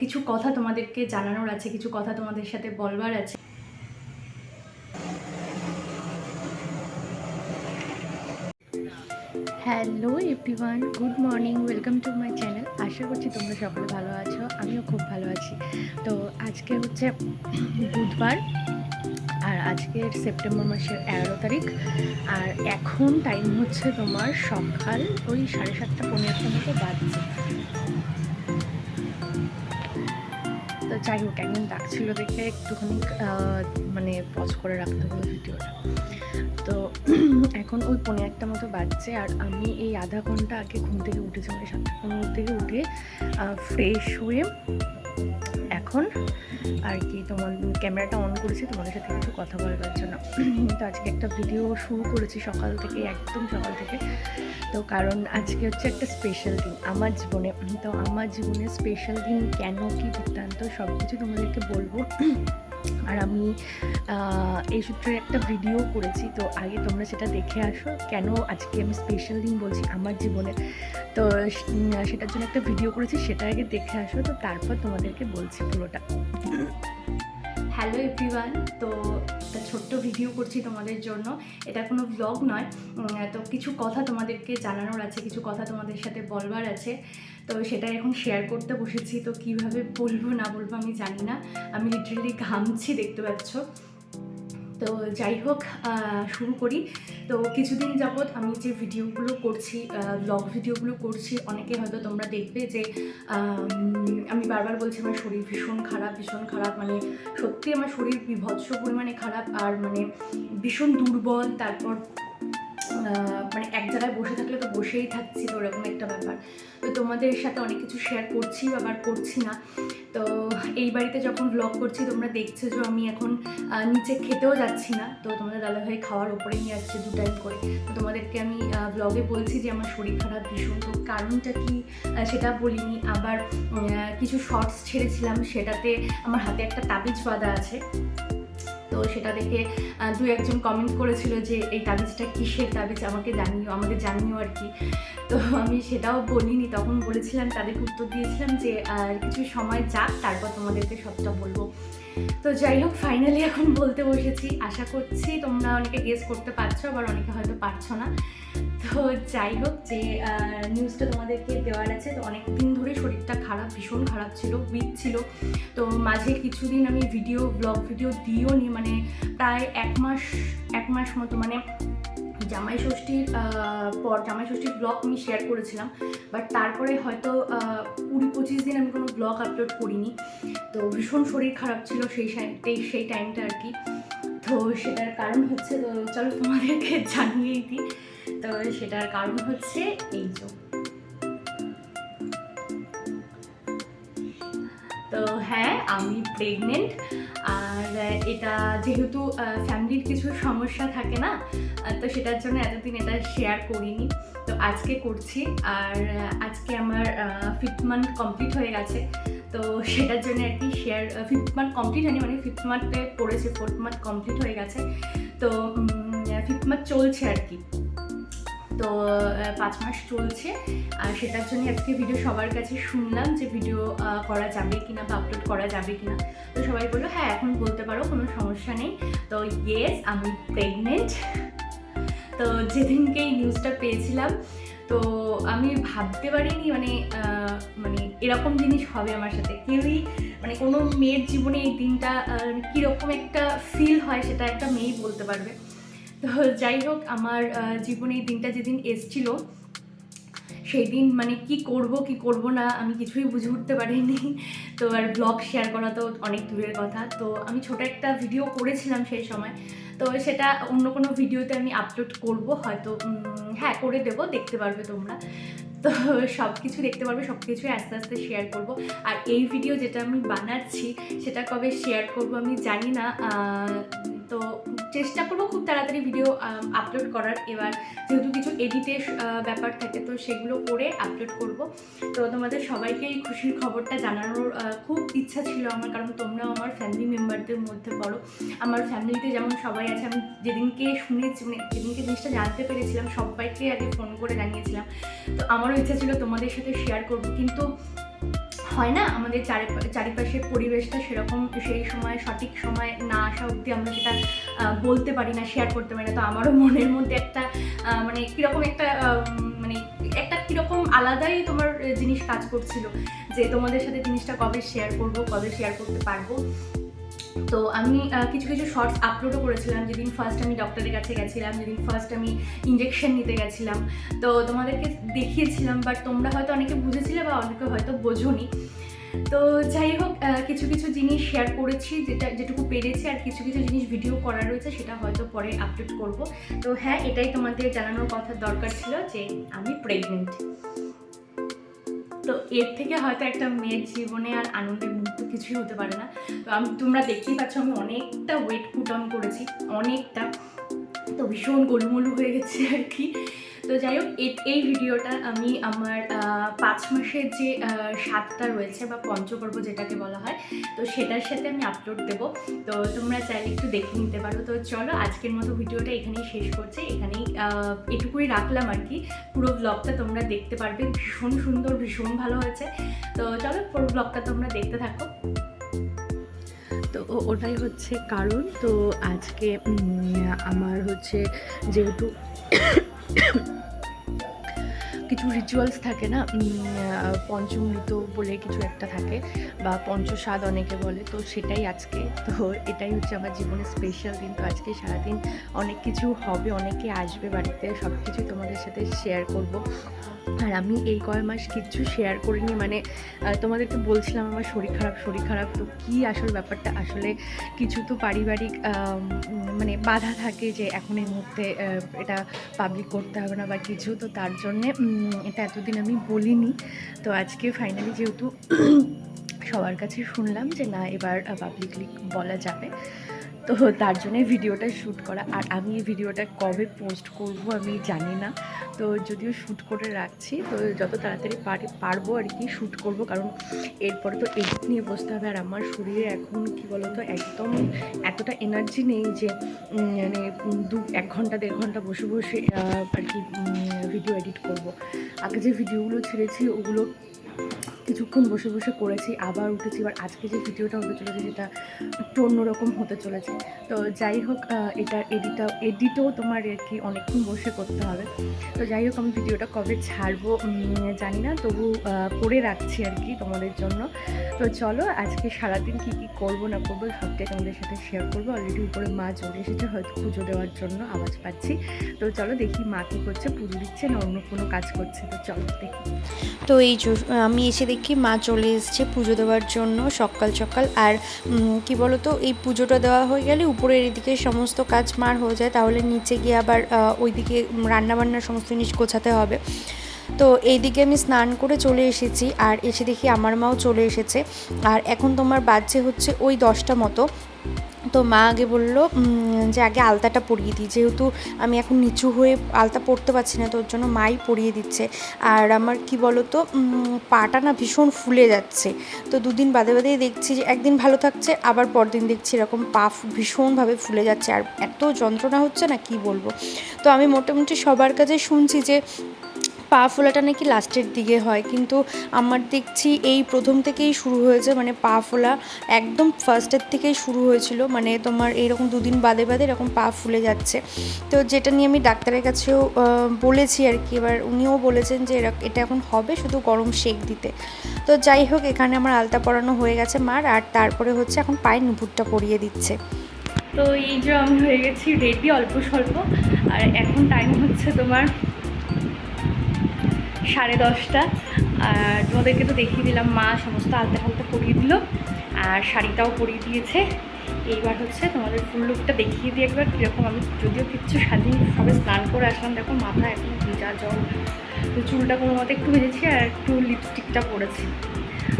কিছু কথা তোমাদেরকে জানানোর আছে, কিছু কথা তোমাদের সাথে বলবার আছে। Hello everyone good morning welcome to my channel আশা করছি তোমরা সকলে ভালো আছো, আমিও খুব ভালো আছি। তো আজকে হচ্ছে বুধবার, আর আজকের সেপ্টেম্বর মাসের এগারো তারিখ, আর এখন টাইম হচ্ছে তোমার সকাল ওই সাড়ে সাতটা পনেরোটা মতো বাজছে। যাই হোক একদিন ডাকছিল দেখে একটুখানি মানে পজ করে রাখতে হলো ভিডিওটা। তো এখন ওই পনেরো একটা মতো বাজছে আর আমি এই আধা ঘণ্টা আগে ঘুম থেকে উঠেছি মানে সাতটা পনেরো থেকে উঠে ফ্রেশ হয়ে এখন আর কি তোমার ক্যামেরাটা অন করেছি, তোমাদের সাথে কিছু কথা বলবার জন্য। তো আজকে একটা ভিডিও শুরু করেছি সকাল থেকে, একদম সকাল থেকে। তো কারণ আজকে হচ্ছে একটা স্পেশাল দিন, আমার জীবনে। তো আমার জীবনে স্পেশাল দিন কেন কী বৃত্তান্ত সব কিছু তোমাদেরকে বলব। আর আমি এই সূত্রে একটা ভিডিও করেছি, তো আগে তোমরা সেটা দেখে আসো। কেন আজকে আমি স্পেশাল দিন বলছি আমার জীবনে? তো সেটার জন্য একটা ভিডিও করেছি, সেটা আগে দেখে আসো, তো তারপর তোমাদেরকে বলছি পুরোটা। হ্যালো এভরিওয়ান তো একটা ছোট্ট ভিডিও করছি তোমাদের জন্য। এটা কোনো ব্লগ নয়। তো কিছু কথা তোমাদেরকে জানানোর আছে, কিছু কথা তোমাদের সাথে বলবার আছে। তো সেটা এখন শেয়ার করতে বসেছি। তো কীভাবে বলব না বলব আমি জানি না। আমি লিটারেলি ঘামছি, দেখতে পাচ্ছ? তো যাই হোক শুরু করি। তো কিছুদিন যাবৎ আমি যে ভিডিওগুলো করছি ব্লগ ভিডিওগুলো করছি অনেকে হয়তো তোমরা দেখবে যে আমি বারবার বলছি আমার শরীর ভীষণ খারাপ ভীষণ খারাপ। মানে সত্যি আমার শরীর বিভৎস পরিমাণে খারাপ আর মানে ভীষণ দুর্বল। তারপর মানে এক জায়গায় বসে থাকলে তো বসেই থাকছি ওরকম একটা ব্যাপার। তো তোমাদের সাথে অনেক কিছু শেয়ার করছি আবার করছি না। তো এই বাড়িতে যখন ব্লগ করছি, তোমরা দেখছ যে আমি এখন নিচে খেতেও যাচ্ছি না। তো তোমাদের দাদা ভাই খাওয়ার উপরে নিয়ে আসছে দু টাইম করে। তো তোমাদেরকে আমি ব্লগে বলছি যে আমার শরীর খারাপ ভীষণ। তো কারণটা কি? সেটা বলিনি। আবার কিছু শর্টস ছেড়েছিলাম। সেটাতে আমার হাতে একটা তাবিজ বাঁধা আছে। তো সেটা দেখে দু একজন কমেন্ট করেছিল যে এই তাবিজটা কিসের তাবিজ? আমাকে জানিও আমাকে জানিও আর কি। তো আমি সেটাও বলিনি। তখন বলেছিলাম, তাদেরকে উত্তর দিয়েছিলাম যে কিছু সময় যাক, তারপর তোমাদেরকে সবটা বলব। তো যাই হোক ফাইনালি এখন বলতে বসেছি। আশা করছি তোমরা অনেকে গেস করতে পারছ, আবার অনেকে হয়তো পারছ না। তো যাই হোক, যে নিউজটা তোমাদেরকে দেওয়ার আছে, তো অনেক দিন ধরে শরীরটা খারাপ, ভীষণ খারাপ ছিল উইক ছিল। তো মাঝে কিছুদিন আমি ভিডিও ব্লগ ভিডিও দিও নি মানে প্রায় এক মাস এক মাস মতো মানে জামাই ষষ্ঠীর পর জামাই ষষ্ঠীর ব্লগ আমি শেয়ার করেছিলাম বাট তারপরে হয়তো কুড়ি পঁচিশ দিন আমি কোনো ব্লগ আপলোড করিনি। তো ভীষণ শরীর খারাপ ছিল সেই সেই টাইমটা আর কি। তো সেটার কারণ হচ্ছে চলো তোমাদেরকে জানিয়েই দিই। তো সেটার কারণ হচ্ছে এই যে। তো হ্যাঁ আমি প্রেগনেন্ট আর এটা যেহেতু ফ্যামিলির কিছু সমস্যা থাকে না তো সেটার জন্য এতদিন এটা শেয়ার করিনি। তো আজকে করছি, আর আজকে আমার ফিফথ মান্থ কমপ্লিট হয়ে গেছে। তো সেটার জন্য আর কি শেয়ার ফিফথ মান্থ কমপ্লিট হয়নি মানে ফিফথ মান্থে পড়েছে ফোর্থ মান্থ কমপ্লিট হয়ে গেছে। তো ফিফথ মান্থ চলছে আর কি। তো পাঁচ মাস চলছে। আর সেটার জন্য আজকে ভিডিও সবার কাছে শুনলাম যে ভিডিও করা যাবে কিনা বা আপলোড করা যাবে কিনা। তো সবাই বলল হ্যাঁ এখন বলতে পারো, কোনো সমস্যা নেই। তো ইয়েস আমি প্রেগনেন্ট তো যেদিনকে এই নিউজটা পেয়েছিলাম, তো আমি ভাবতে পারিনি মানে মানে এরকম জিনিস হবে আমার সাথে। কেউই মানে কোনো মেয়ের জীবনে এই দিনটা কীরকম একটা ফিল হয় সেটা একটা মেয়েই বলতে পারবে। তো যাই হোক, আমার জীবনে এই দিনটা যেদিন এসছিল সেই দিন মানে কি করব কি করব না, আমি কিছুই বুঝে উঠতে পারিনি। তো আর ব্লগ শেয়ার করা তো অনেক দূরের কথা। তো আমি ছোট একটা ভিডিও করেছিলাম সেই সময়। তো সেটা অন্য কোনো ভিডিওতে আমি আপলোড করব, হয়তো হ্যাঁ করে দেবো, দেখতে পারবে তোমরা। তো সব কিছু দেখতে পারবে, সব কিছুই আস্তে আস্তে শেয়ার করব। আর এই ভিডিও যেটা আমি বানাচ্ছি, সেটা কবে শেয়ার করব আমি জানি না। তো চেষ্টা করব খুব তাড়াতাড়ি ভিডিও আপলোড করার। এবার যেহেতু কিছু এডিটের ব্যাপার থাকে, তো সেগুলো করে আপলোড করব। তো তোমাদের সবাইকে এই খুশির খবরটা জানানোর খুব ইচ্ছা ছিল আমার, কারণ তোমরাও আমার ফ্যামিলি মেম্বারদের মধ্যে পড়ো আমার ফ্যামিলিতে যেমন সবাই আছে, আমি যেদিনকে শুনেছি মানে যেদিনকে জিনিসটা জানতে পেরেছিলাম, সবাইকে আগে ফোন করে জানিয়েছিলাম। তো আমারও ইচ্ছা ছিল তোমাদের সাথে শেয়ার করব, কিন্তু হয় না? আমাদের চারি চারিপাশের পরিবেশটা সেরকম সেই সময়, সঠিক সময় না আসা অবধি আমরা সেটা বলতে পারি না শেয়ার করতে পারি না। তো আমারও মনের মধ্যে একটা মানে কীরকম একটা মানে একটা কীরকম আলাদাই তোমার জিনিস কাজ করছিল যে তোমাদের সাথে জিনিসটা কবে শেয়ার করব, কবে শেয়ার করতে পারব। তো আমি কিছু কিছু শর্টস আপলোডও করেছিলাম। যেদিন ফার্স্ট আমি ডক্টরের কাছে গেছিলাম, যেদিন ফার্স্ট আমি ইঞ্জেকশন নিতে গেছিলাম। তো তোমাদেরকে দেখিয়েছিলাম বাট তোমরা হয়তো অনেকে বুঝেছিলে বা অনেকে হয়তো বোঝোনি। তো যাই হোক কিছু কিছু জিনিস শেয়ার করেছি, যেটা, যেটুকু পেরেছি, আর কিছু কিছু জিনিস ভিডিও করা রয়েছে, সেটা হয়তো পরে আপলোড করব। তো হ্যাঁ এটাই তোমাদের জানানোর কথা দরকার ছিল যে আমি প্রেগনেন্ট তো এর থেকে হয়তো একটা মেয়ের জীবনে আর আনন্দের মুহূর্ত কিছুই হতে পারে না। তো আমি, তোমরা দেখতেই পাচ্ছ আমি অনেকটা ওয়েট পুট অন করেছি, অনেকটা। তো ভীষণ গোলমলু হয়ে গেছে আর কি। তো যাই হোক এই ভিডিওটা আমি আমার পাঁচ মাসের যে স্বাদটা রয়েছে বা পঞ্চপর্ব যেটাকে বলা হয়, তো সেটার সাথে আমি আপলোড দেবো। তো তোমরা চাইলে একটু দেখে নিতে পারো। তো চলো, আজকের মতো ভিডিওটা এখানেই শেষ করছি। এখানেই এটুকুই রাখলাম আর কি। পুরো ব্লগটা তোমরা দেখতে পারবে। ভীষণ সুন্দর, ভীষণ ভালো হয়েছে। তো চলো, পুরো ব্লগটা তোমরা দেখতে থাকো। তো ওটাই হচ্ছে কারণ। তো আজকে আমার হচ্ছে যেহেতু কিছু রিচুয়ালস থাকে না? পঞ্চমৃত বলে কিছু একটা থাকে বা পঞ্চস্বাদ অনেকে বলে, তো সেটাই আজকে। তো এটাই হচ্ছে আমার জীবনের স্পেশাল দিন। তো আজকে সারাদিন অনেক কিছু হবে, অনেকে আসবে বাড়িতে সব কিছু তোমাদের সাথে শেয়ার করব। আর আমি এই কয় মাস কিচ্ছু শেয়ার করিনি মানে তোমাদেরকে বলছিলাম আমার শরীর খারাপ শরীর খারাপ, তো কী আসল ব্যাপারটা? আসলে কিছু তো পারিবারিক মানে বাধা থাকে যে এখন এই মুহূর্তে এটা পাবলিক করতে হবে না বা কিছু, তো তার জন্যে এটা এতদিন আমি বলিনি। তো আজকে ফাইনালি যেহেতু সবার কাছে শুনলাম যে না, এবার পাবলিকলি বলা যাবে। তো তার জন্য ভিডিওটা শ্যুট করা। আর আমি এই ভিডিওটা কবে পোস্ট করব আমি জানি না। তো যদিও শ্যুট করে রাখছি, তো যত তাড়াতাড়ি পারি, পারব আর কি শ্যুট করব। কারণ এরপরে তো এডিট নিয়ে বসতে হবে আর আমার শরীরে এখন কি বলতো, একদম এতটা এনার্জি নেই যে মানে দু, এক ঘণ্টা, দেড় ঘণ্টা বসে বসে আর কি ভিডিও এডিট করব। আগে যে ভিডিওগুলো ছেড়েছি, ওগুলো কিছুক্ষণ বসে বসে করেছি, আবার উঠেছি। এবার আজকে যে ভিডিওটা হতে চলেছে সেটা একটু অন্যরকম হতে চলেছে। তো যাই হোক এটা এডিটটা এডিটও তোমার আর কি অনেকক্ষণ বসে করতে হবে। তো যাই হোক, আমি ভিডিওটা কবে ছাড়বো জানি না, তবু করে রাখছি আর কি তোমাদের জন্য। তো চলো, আজকে সারাদিন কী কী করব না করব সবটাই তোমাদের সাথে শেয়ার করব। অলরেডি উপরে মা চলে এসেছে, হয়তো পুজো দেওয়ার জন্য আওয়াজ পাচ্ছি। তো চলো দেখি মা কী করছে, পুজো দিচ্ছে না অন্য কোনো কাজ করছে। তো চলো দেখি। তো এই আমি এসে দেখি মা চলে এসছে পুজো দেওয়ার জন্য সকাল সকাল। আর কি বলতো, এই পুজোটা দেওয়া হয়ে গেলে উপরের এদিকে সমস্ত কাজ মার হয়ে যায়, তাহলে নিচে গিয়ে আবার ওইদিকে রান্নাবান্নার সমস্ত জিনিস গোছাতে হবে। তো এইদিকে আমি স্নান করে চলে এসেছি, আর এসে দেখি আমার মাও চলে এসেছে। আর এখন তোমার বাজছে হচ্ছে ওই দশটা মতো। তো মা আগে বলল যে আগে আলতাটা পরিয়ে দিই। যেহেতু আমি এখন নিচু হয়ে আলতা পরতে পারছি না তোর জন্য মাই পরিয়ে দিচ্ছে। আর আমার কি বলতো পাটা না ভীষণ ফুলে যাচ্ছে। তো দুদিন বাদে বাদেই দেখছি যে একদিন ভালো থাকছে, আবার পরদিন দেখছি এরকম পা ভীষণভাবে ফুলে যাচ্ছে। আর এত যন্ত্রণা হচ্ছে না, কি বলব? তো আমি মোটামুটি সবার কাছে শুনছি যে পা ফোলাটা নাকি লাস্টের দিকে হয়, কিন্তু আমার দেখছি এই প্রথম থেকেই শুরু হয়েছে মানে পা ফোলা একদম ফার্স্টের থেকেই শুরু হয়েছিল মানে তোমার এইরকম দুদিন বাদে বাদে এরকম পা ফুলে যাচ্ছে। তো যেটা নিয়ে আমি ডাক্তারের কাছেও বলেছি আর কি, এবার উনিও বলেছেন যে এটা এখন হবে শুধু গরম শেক দিতে। তো যাই হোক, এখানে আমার আলতা পরানো হয়ে গেছে মার, আর তারপরে হচ্ছে এখন পায়ে নুপুরটা পরিয়ে দিচ্ছে। তো এই যে আমি হয়ে গেছি রেডি অল্প স্বল্প, আর এখন টাইম হচ্ছে তোমার সাড়ে দশটা। আর তোমাদেরকে তো দেখিয়ে দিলাম, মা সমস্ত আলতা ফালতা পরিয়ে দিল আর শাড়িটাও পরিয়ে দিয়েছে। এইবার হচ্ছে তোমাদের ফুল লুকটা দেখিয়ে দিই একবার, কীরকম আমি যদিও কিচ্ছু স্বাধীন সবে স্নান করে আসলাম, দেখো মাথা এখন ভিজা জল। তো চুলটা কোনো মতো একটু ভেজেছি আর একটু লিপস্টিকটা পরেছি।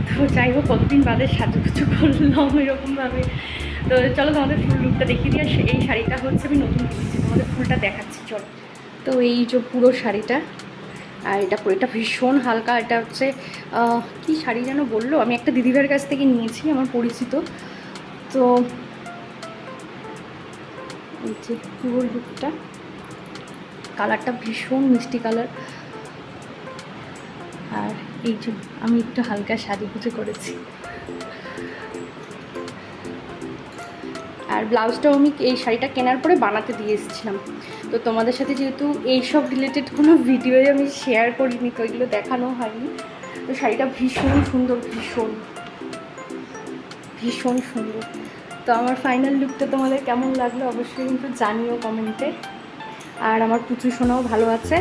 তো যাই হোক, কতদিন বাদে সাজুগুজু করলাম এরকমভাবে। তো চলো তোমাদের ফুল লুকটা দেখিয়ে দিই, আর এই শাড়িটা হচ্ছে আমি নতুন কিনেছি, তোমাদের ফুলটা দেখাচ্ছি, চলো। তো এই যে পুরো শাড়িটা আর এটা এটা ভীষণ হালকা, এটা হচ্ছে কি শাড়ি যেন বলল? আমি একটা দিদিভাইয়ের কাছ থেকে নিয়েছি, আমার পরিচিত। তো এই লুকটা, কালারটা ভীষণ মিষ্টি কালার। আর এই যে আমি একটু হালকা শাড়ি পুজো করেছি। আর ব্লাউজটাও আমি এই শাড়িটা কেনার পরে বানাতে দিয়ে এসেছিলাম। তো তোমাদের সাথে যেহেতু এইসব রিলেটেড কোনো ভিডিওই আমি শেয়ার করিনি, তো এগুলো দেখানো হয়নি। তো শাড়িটা ভীষণ সুন্দর, ভীষণ ভীষণ সুন্দর। তো আমার ফাইনাল লুকটা তোমাদের কেমন লাগল অবশ্যই কিন্তু জানিও কমেন্টে আর আমার পুচু শোনাও ভালো আছে।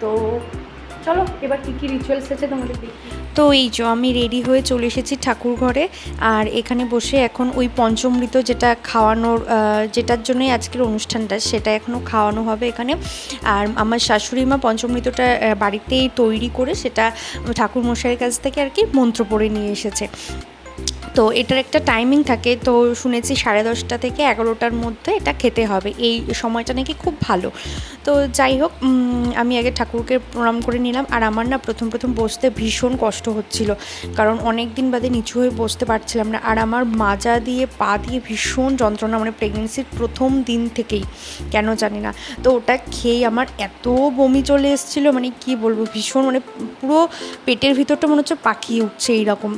তো চলো, এবার কী কী রিচুয়ালস আছে তোমাদের দেখি। তো এই যে আমি রেডি হয়ে চলে এসেছি ঠাকুর ঘরে। আর এখানে বসে এখন ওই পঞ্চমৃত যেটা খাওয়ানোর যেটার জন্যই আজকের অনুষ্ঠানটা, সেটা এখনও খাওয়ানো হবে এখানে। আর আমার শাশুড়ি মা পঞ্চমৃতটা বাড়িতেই তৈরি করে সেটা ঠাকুর মশাইয়ের কাছ থেকে আর কি মন্ত্র পড়ে নিয়ে এসেছে। তো এটার একটা টাইমিং থাকে। তো শুনেছি সাড়ে দশটা থেকে এগারোটার মধ্যে এটা খেতে হবে। এই সময়টা নাকি খুব ভালো। তো যাই হোক আমি আগে ঠাকুরকে প্রণাম করে নিলাম। আর আমার না প্রথম প্রথম বসতে ভীষণ কষ্ট হচ্ছিল। কারণ অনেক দিন বাদে নিচু হয়ে বসতে পারছিলাম না। আর আমার মাজা দিয়ে, পা দিয়ে ভীষণ যন্ত্রণা মানে প্রেগনেন্সির প্রথম দিন থেকেই, কেন জানি না। তো ওটা খেয়েই আমার এত বমি চলে এসেছিল মানে কি বলব, ভীষণ মানে পুরো পেটের ভিতরটা মনে হচ্ছে পাকিয়ে উঠছে এইরকম।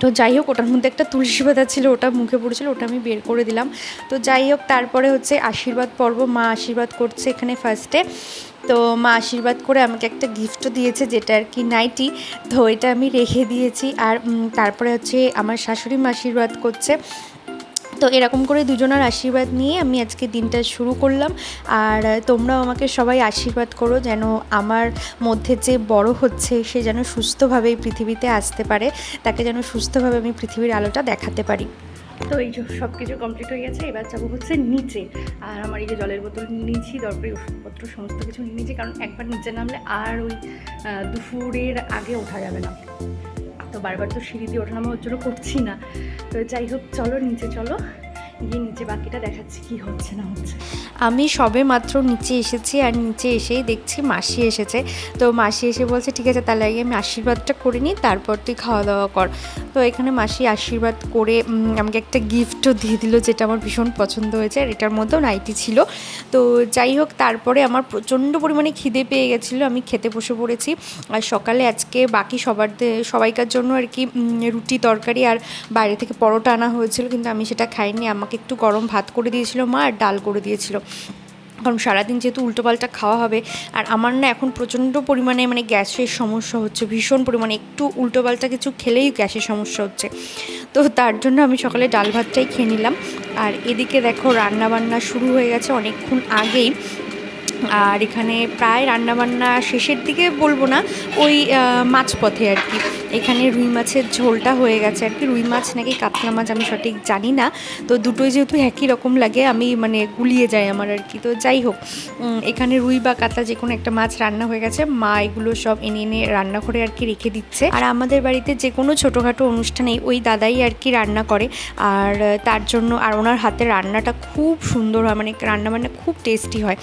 তো যাই হোক, ওটার মধ্যে একটা তুলসী পাতা ছিল, ওটা মুখে পড়েছিল, ওটা আমি বের করে দিলাম। তো যাই হোক, তারপরে হচ্ছে আশীর্বাদ পর্ব, মা আশীর্বাদ করছে এখানে ফার্স্টে তো মা আশীর্বাদ করে আমাকে একটা গিফটও দিয়েছে, যেটা আর কি নাইটি। তো এটা আমি রেখে দিয়েছি, আর তারপরে হচ্ছে আমার শাশুড়ি মা আশীর্বাদ করছে। তো এরকম করে দুজনের আশীর্বাদ নিয়ে আমি আজকে দিনটা শুরু করলাম। আর তোমরাও আমাকে সবাই আশীর্বাদ করো যেন আমার মধ্যে যে বড় হচ্ছে, সে যেন সুস্থভাবে এই পৃথিবীতে আসতে পারে, তাকে যেন সুস্থভাবে আমি পৃথিবীর আলোটা দেখাতে পারি। তো এই সব কিছু কমপ্লিট হয়ে গেছে, এবার যাব হচ্ছে নিচে। আর আমার এই যে জলের বোতল নিয়ে নিয়েছি দরকারি ওষুধপত্র, সমস্ত কিছু নিয়ে নিয়েছি কারণ একবার নিচে নামলে আর ওই দুপুরের আগে ওঠা যাবে না। তো বারবার তো সিঁড়ি দিয়ে ওঠানামা ওর জন্য করছি না। তো যাই হোক, চলো, নিচে চলো। গিয়ে নিচে বাকিটা দেখাচ্ছি কি হচ্ছে না হচ্ছে। আমি সবে মাত্র নিচে এসেছি আর নিচে এসেই দেখছি মাসি এসেছে। তো মাসি এসে বলছে, ঠিক আছে, তাহলে আগে আমি আশীর্বাদটা করে নিই, তারপর তুই খাওয়া দাওয়া কর। তো এখানে মাসি আশীর্বাদ করে আমাকে একটা গিফটও দিয়ে দিল যেটা আমার ভীষণ পছন্দ হয়েছে আর এটার মধ্যেও নাইটি ছিল। তো যাই হোক, তারপরে আমার প্রচণ্ড পরিমাণে খিদে পেয়ে গেছিল, আমি খেতে বসে পড়েছি। আর সকালে আজকে বাকি সবার সবাইকার জন্য আর কি রুটি তরকারি আর বাইরে থেকে পরোটা আনা হয়েছিল, কিন্তু আমি সেটা খাইনি। আমাকে একটু গরম ভাত করে দিয়েছিল মা আর ডাল করে দিয়েছিল। কারণ সারাদিন যেহেতু উল্টোপাল্টা খাওয়া হবে, আর আমার না এখন প্রচণ্ড পরিমাণে মানে গ্যাসের সমস্যা হচ্ছে, ভীষণ পরিমাণে একটু উল্টোপাল্টা কিছু খেলেই গ্যাসের সমস্যা হচ্ছে। তো তার জন্য আমি সকালে ডাল ভাতটাই খেয়ে নিলাম। আর এদিকে দেখো রান্না বান্না শুরু হয়ে গেছে অনেকক্ষণ আগেই। আর এখানে প্রায় রান্নাবান্না শেষের দিকে বলব না ওই আহ, মাঝপথে আর কি। এখানে রুই মাছের ঝোলটা হয়ে গেছে আর কি। রুই মাছ নাকি কাতলা মাছ আমি সঠিক জানি না। তো দুটোই যেহেতু একই রকম লাগে আমি মানে গুলিয়ে যাই আমার আর কি। তো যাই হোক এখানে রুই বা কাতলা যে কোনো একটা মাছ রান্না হয়ে গেছে। মা এগুলো সব এনে এনে রান্না করে আর কি রেখে দিচ্ছে। আর আমাদের বাড়িতে যে কোনো ছোটোখাটো অনুষ্ঠানেই ওই দাদাই আর কি রান্না করে। আর তার জন্য আর ওনার হাতে রান্নাটা খুব সুন্দর হয় মানে রান্নাবান্না খুব টেস্টি হয়।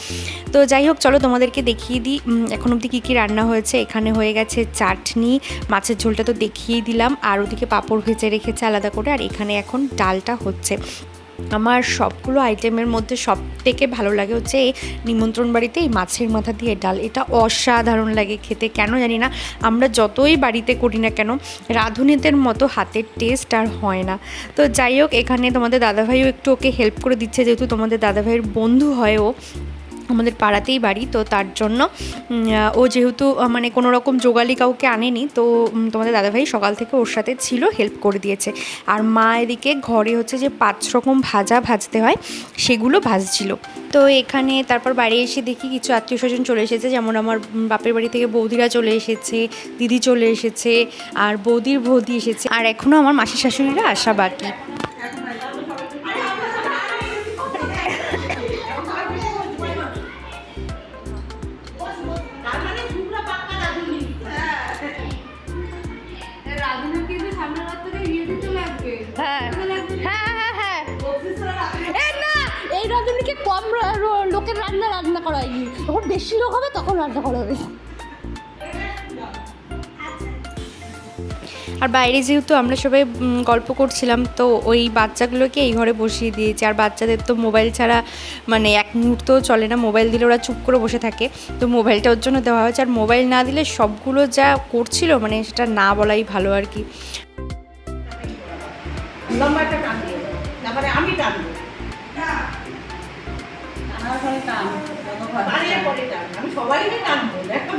তো যাই হোক, চলো তোমাদেরকে দেখিয়ে দিই এখন অবধি কী কী রান্না হয়েছে। এখানে হয়ে গেছে চাটনি, মাছের ঝোলটা তো দেখিয়েই দিলাম, আর ওদিকে পাঁপড় ভেজে রেখেছে আলাদা করে, আর এখানে এখন ডালটা হচ্ছে। আমার সবগুলো আইটেমের মধ্যে সব থেকে ভালো লাগে হচ্ছে এই নিমন্ত্রণ বাড়িতে এই মাছের মাথা দিয়ে ডাল। এটা অসাধারণ লাগে খেতে, কেন জানি না, আমরা যতই বাড়িতে করি না কেন, রাঁধুনিদের মতো হাতের টেস্ট আর হয় না। তো যাই হোক, এখানে তোমাদের দাদাভাইও একটু ওকে হেল্প করে দিচ্ছে, যেহেতু তোমাদের দাদাভাইয়ের বন্ধু হয় ও আমাদের পাড়াতেই বাড়ি, তো তার জন্য ও যেহেতু মানে কোনো রকম জোগালি কাউকে আনেনি, তো তোমাদের দাদাভাই সকাল থেকে ওর সাথে ছিল হেল্প করে দিয়েছে। আর মা এদিকে ঘরে হচ্ছে যে পাঁচ রকম ভাজা ভাজতে হয়, সেগুলো ভাজছিল। তো এখানে তারপর বাড়ি এসে দেখি কিছু আত্মীয় স্বজন চলে এসেছে, যেমন আমার বাপের বাড়ি থেকে বৌদিরা চলে এসেছে, দিদি চলে এসেছে, আর বৌদির বৌদি এসেছে, আর এখনও আমার মাসি শাশুড়িরা আসা বাকি। হ্যাঁ হ্যাঁ হ্যাঁ হ্যাঁ। না এই রাঁধুনিকে কম লোকের রান্না রান্না যখন বেশি লোক হবে তখন রান্না করা হবে। আর বাইরে যেহেতু আমরা সবাই গল্প করছিলাম তো ওই বাচ্চাগুলোকে এই ঘরে বসিয়ে দিয়েছি। আর বাচ্চাদের তো মোবাইল ছাড়া মানে এক মুহূর্তও চলে না। মোবাইল দিলে ওরা চুপ করে বসে থাকে। তো মোবাইলটা ওর জন্য দেওয়া হয়েছে। আর মোবাইল না দিলে সবগুলো যা করছিল মানে সেটা না বলাই ভালো আর কি। তারপরে আমি টানবো বাড়িয়ে টান। আমি টানবো দেখো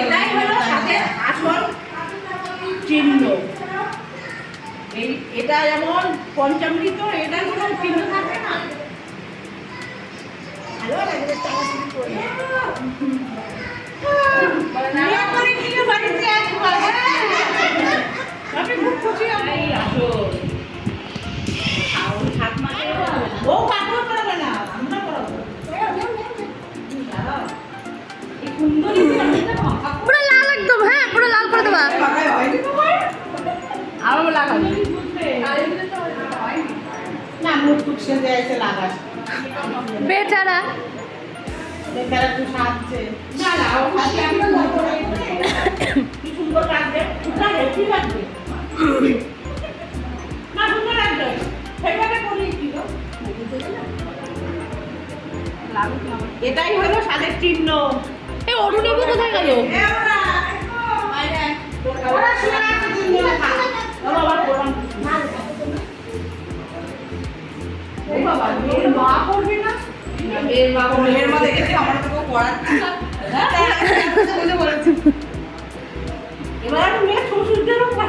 এটাই হলো সাথের আসল চিহ্ন। এই এটা যেমন পঞ্চামৃত এটা কোনো চিহ্ন থাকে না। ভালো লাগে করে। বিয়ে করে। নিয়ে বাড়িতে আসব, হ্যাঁ। পুরো লাল একদম হ্যাঁ পুরো লাল করে দেবা। আরও লাগাবো। না মুখ টুক সেজে এসে লাগাস বেচারা। বেচারা একটু সাজছে। না না ও কি সুন্দর লাগবে? লাগবে কি লাগবে। এটাই হলো সাদের চিহ্ন। এই অরুণাবু কোথায় গেল? না। এবার মেয়ে শ্বশুরদেরও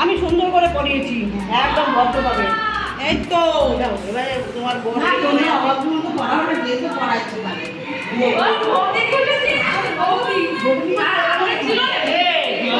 আমি সুন্দর করে পড়িয়েছি একদম ভদ্রভাবে। এই তো এবারে তোমার বোন যেহেতু পড়াচ্ছি মানে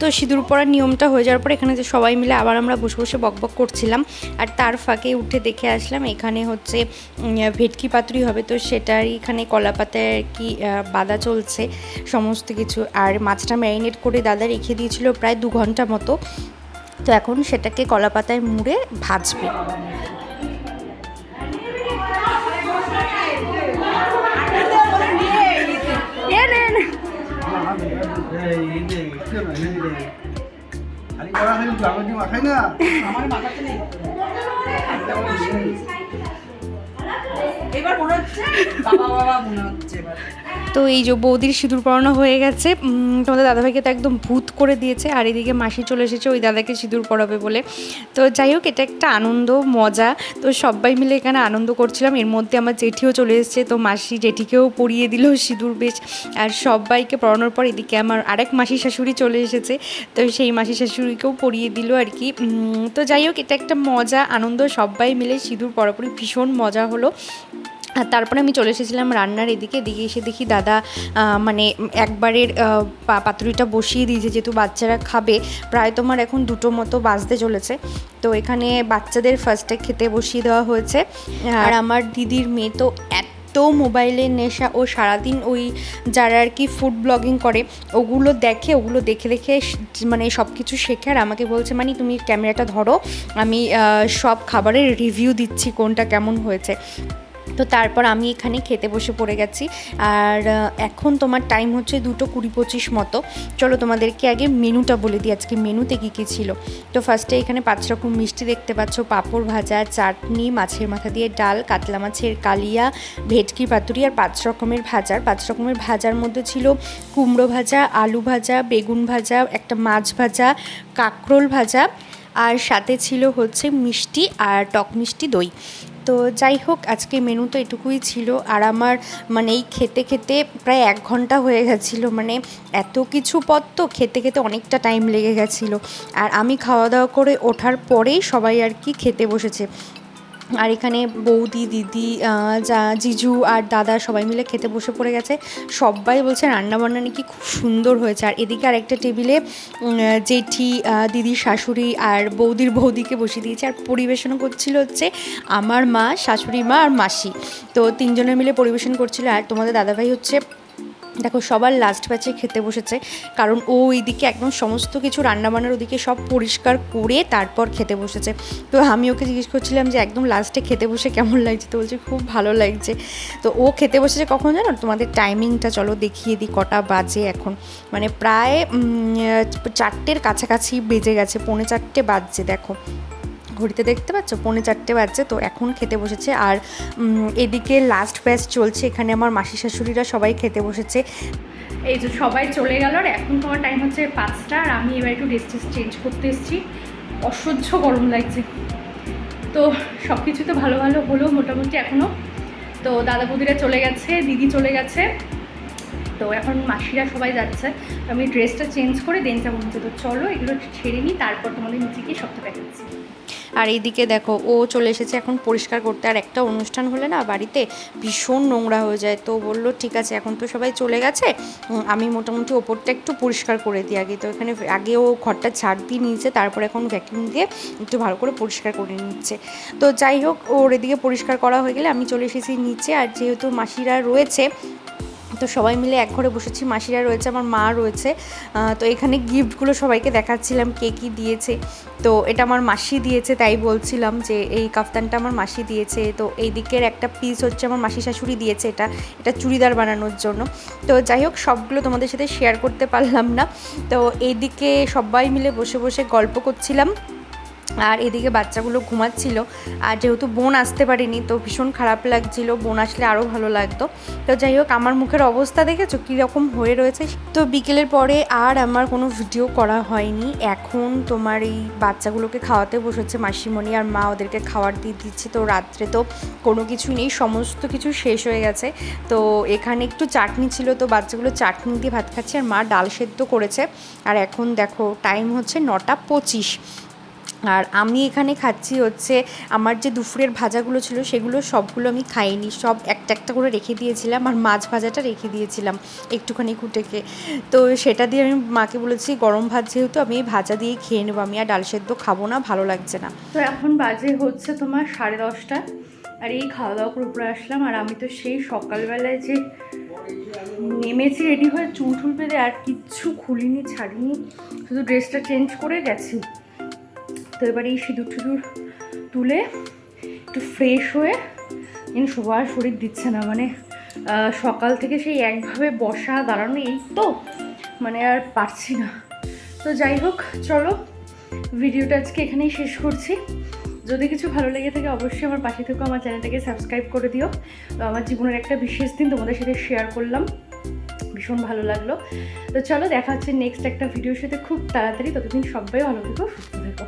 তো সিঁদুর পরার নিয়মটা হয়ে যাওয়ার পর এখানে যে সবাই মিলে আবার আমরা বসে বসে বকবক করছিলাম। আর তার ফাঁকে উঠে দেখে আসলাম এখানে হচ্ছে ভেটকি পাতুরি হবে। তো সেটারই এখানে কলা পাতায় আর কি বাঁধা চলছে সমস্ত কিছু। আর মাছটা ম্যারিনেট করে দাদা রেখে দিয়েছিল প্রায় দু ঘণ্টা মতো। তো এখন সেটাকে কলা পাতায় মুড়ে ভাজবে। এবার মনে হচ্ছে বাবা বাবা মনে হচ্ছে এবার। তো এই যে বৌদির সিঁদুর পরানো হয়ে গেছে তোমাদের দাদাভাইকে তো একদম ভূত করে দিয়েছে, আর এদিকে মাসি চলে এসেছে ওই দাদাকে সিঁদুর পরাবে বলে। তো যাই হোক, এটা একটা আনন্দ, মজা। তো সবাই মিলে এখানে আনন্দ করছিলাম। এর মধ্যে আমার জেঠিও চলে এসেছে, তো মাসি জেঠিকেও পরিয়ে দিল সিঁদুর বেশ। আর সবাইকে পরানোর পর এদিকে আমার আরেক মাসি শাশুড়ি চলে এসেছে, তো সেই মাসি শাশুড়িকেও পরিয়ে দিল আর কি। তো যাই হোক, এটা একটা মজা, আনন্দ, সবাই মিলে সিঁদুর পরাপরি ভীষণ মজা হলো। আর তারপরে আমি চলে এসেছিলাম রান্নার এদিকে। এদিকে এসে দেখি দাদা মানে একবারের পাতুরিটা বসিয়ে দিয়েছে, যেহেতু বাচ্চারা খাবে। প্রায় তোমার এখন দুটো মতো বাজতে চলেছে। তো এখানে বাচ্চাদের ফার্স্টে খেতে বসিয়ে দেওয়া হয়েছে। আর আমার দিদির মেয়ে তো এত মোবাইলের নেশা, ও সারাদিন ওই যারা আর কি ফুড ব্লগিং করে, ওগুলো দেখে ওগুলো দেখে দেখে মানে সব কিছু শেখে। আর আমাকে বলছে মানে তুমি ক্যামেরাটা ধরো। আমি সব খাবারের রিভিউ দিচ্ছি কোনটা কেমন হয়েছে। তো তারপর আমি এখানে খেতে বসে পড়ে গেছি। আর এখন তোমার টাইম হচ্ছে দুটো কুড়ি পঁচিশ মতো। চলো তোমাদেরকে আগে মেনুটা বলে দিই, আজকে মেনুতে কী কী ছিল। তো ফার্স্টে এখানে পাঁচ রকম মিষ্টি দেখতে পাচ্ছ, পাঁপড় ভাজা, চাটনি, মাছের মাথা দিয়ে ডাল, কাতলা মাছের কালিয়া, ভেটকি পাতুরি আর পাঁচ রকমের ভাজার পাঁচ রকমের ভাজার মধ্যে ছিল কুমড়ো ভাজা, আলু ভাজা, বেগুন ভাজা, একটা মাছ ভাজা, কাঁকরোল ভাজা। আর সাথে ছিল হচ্ছে মিষ্টি আর টক মিষ্টি দই। তো যাই হোক, আজকে মেনু তো এটুকুই ছিল। আর আমার মানে এই খেতে খেতে প্রায় এক ঘণ্টা হয়ে গেছিল। মানে এত কিছু পদ তো খেতে খেতে অনেকটা টাইম লেগে গেছিল। আর আমি খাওয়া দাওয়া করে ওঠার পরেই সবাই আর কি খেতে বসেছে। আর এখানে বৌদি, দিদি যা, জিজু আর দাদা সবাই মিলে খেতে বসে পড়ে গেছে। সবাই বলছে রান্নাবান্না নাকি খুব সুন্দর হয়েছে। আর এদিকে আরেকটা টেবিলে জেঠি দিদির শাশুড়ি আর বৌদির বৌদিকে বসিয়ে দিয়েছে। আর পরিবেশন করছিল হচ্ছে আমার মা, শাশুড়ি মা আর মাসি। তো তিনজনের মিলে পরিবেশন করছিল। আর তোমাদের দাদাভাই হচ্ছে দেখো, সবার লাস্ট ব্যাচে খেতে বসেছে, কারণ ও ওইদিকে একদম সমস্ত কিছু রান্নাবান্নার ওদিকে সব পরিষ্কার করে তারপর খেতে বসেছে। তো আমি ওকে জিজ্ঞেস করছিলাম যে, একদম লাস্টে খেতে বসে কেমন লাগছে? তো বলছে, খুব ভালো লাগছে। তো ও খেতে বসেছে কখন জানো? তোমাদের টাইমিংটা চলো দেখিয়ে দিই, কটা বাজে এখন। মানে প্রায় চারটের কাছাকাছি বেজে গেছে, পৌনে চারটে বাজছে, দেখো। ঘড়িতে দেখতে পাচ্ছ? পৌনে চারটে বাজছে, তো এখন খেতে বসেছে। আর এদিকে লাস্ট ব্যাচ চলছে, এখানে আমার মাসি শাশুড়িরা সবাই খেতে বসেছে। এই যে সবাই চলে গেল, আর এখন তোমার টাইম হচ্ছে পাঁচটা, আর আমি এবার একটু ড্রেস চেঞ্জ করতে এসেছি। অসহ্য গরম লাগছে। তো সব কিছু তো ভালো ভালো হলো মোটামুটি এখনও তো দাদা বৌদিরা চলে গেছে, দিদি চলে গেছে। তো এখন মাসিরা সবাই যাচ্ছে। আমি ড্রেসটা চেঞ্জ করে দেন যাব। তো চলো, এগুলো ছেড়ে নিই, তারপর তোমাদের নিচে গিয়ে সবটা দেখাচ্ছি। আর এইদিকে দেখো, ও চলে এসেছে এখন পরিষ্কার করতে। আর একটা অনুষ্ঠান হলে না বাড়িতে ভীষণ নোংরা হয়ে যায়। তো বলল, ঠিক আছে, এখন তো সবাই চলে গেছে। আমি মোটামুটি ওপরটা একটু পরিষ্কার করে দিই আগে। তো এখানে আগে ও ঘরটা ঝাড় দিয়ে নিয়েছে, তারপর এখন ভ্যাকিউম দিয়ে একটু ভালো করে পরিষ্কার করে নিচ্ছে। তো যাই হোক, ওর এদিকে পরিষ্কার করা হয়ে গেলে আমি চলে এসেছি নিচে। আর যেহেতু মাসিরা রয়েছে তো সবাই মিলে এক ঘরে বসেছি। মাসিরা রয়েছে, আমার মা রয়েছে। তো এখানে গিফটগুলো সবাইকে দেখাচ্ছিলাম, কে কী দিয়েছে। তো এটা আমার মাসি দিয়েছে, তাই বলছিলাম যে এই কাফতানটা আমার মাসি দিয়েছে। তো এই দিকের একটা পিস হচ্ছে আমার মাসি শাশুড়ি দিয়েছে এটা। এটা চুড়িদার বানানোর জন্য। তো যাই হোক, সবগুলো তোমাদের সাথে শেয়ার করতে পারলাম না। তো এইদিকে সবাই মিলে বসে বসে গল্প করছিলাম। আর এদিকে বাচ্চাগুলো ঘুমাচ্ছিল। আর যেহেতু বোন আসতে পারিনি, তো ভীষণ খারাপ লাগছিল। বোন আসলে আরও ভালো লাগতো। তো যাই হোক, আমার মুখের অবস্থা দেখেছ? কীরকম হয়ে রয়েছে? তো বিকেলের পরে আর আমার কোনো ভিডিও করা হয়নি। এখন তোমার এই বাচ্চাগুলোকে খাওয়াতে বসেছে মাসিমণি আর মা ওদেরকে খাবার দিয়ে দিচ্ছে। তো রাত্রে তো কোনো কিছু নেই, সমস্ত কিছু শেষ হয়ে গেছে। তো এখানে একটু চাটনি ছিল, তো বাচ্চাগুলো চাটনি দিয়ে ভাত খাচ্ছে আর মা ডাল সেদ্ধ করেছে। আর এখন দেখো, টাইম হচ্ছে নটা পঁচিশ। আর আমি এখানে খাচ্ছি হচ্ছে আমার যে দুপুরের ভাজাগুলো ছিল সেগুলো সবগুলো আমি খাইনি। সব একটা একটা করে রেখে দিয়েছিলাম আর মাছ ভাজাটা রেখে দিয়েছিলাম একটুখানি কুটেকে। তো সেটা দিয়ে আমি মাকে বলেছি, গরম ভাত যেহেতু আমি এই ভাজা দিয়ে খেয়ে নেব, আমি আর ডাল সেদ্ধ খাব না, ভালো লাগছে না। তো এখন বাজে হচ্ছে তোমার সাড়ে দশটা আর এই খাওয়া দাওয়া করে উপরে আসলাম আর আমি তো সেই সকালবেলায় যে নেমেছি রেডি হয়ে চুল টুল বেঁধে আর কিচ্ছু খুলিনি, ছাড়িনি, শুধু ড্রেসটা চেঞ্জ করে গেছি। তো এই সিঁদুর টিঁদুর তুলে একটু ফ্রেশ হয়ে ইন সবার শরীর দিচ্ছে না। মানে সকাল থেকে সেই একভাবে বসা, দাঁড়ানো, এই তো মানে আর পারছি না। তো যাই হোক, চলো ভিডিওটা আজকে এখানেই শেষ করছি। যদি কিছু ভালো লেগে থাকে, অবশ্যই আমার পাশে থেকেও আমার চ্যানেলটাকে সাবস্ক্রাইব করে দিও। তো আমার জীবনের একটা বিশেষ দিন তোমাদের সাথে শেয়ার করলাম। ভীষণ ভালো লাগল। তো চলো, দেখা হচ্ছে নেক্সট একটা ভিডিওর সাথে। খুব তাড়াতাড়ি, ততদিন সবাই ভালো থেকো, সুস্থ থেকো।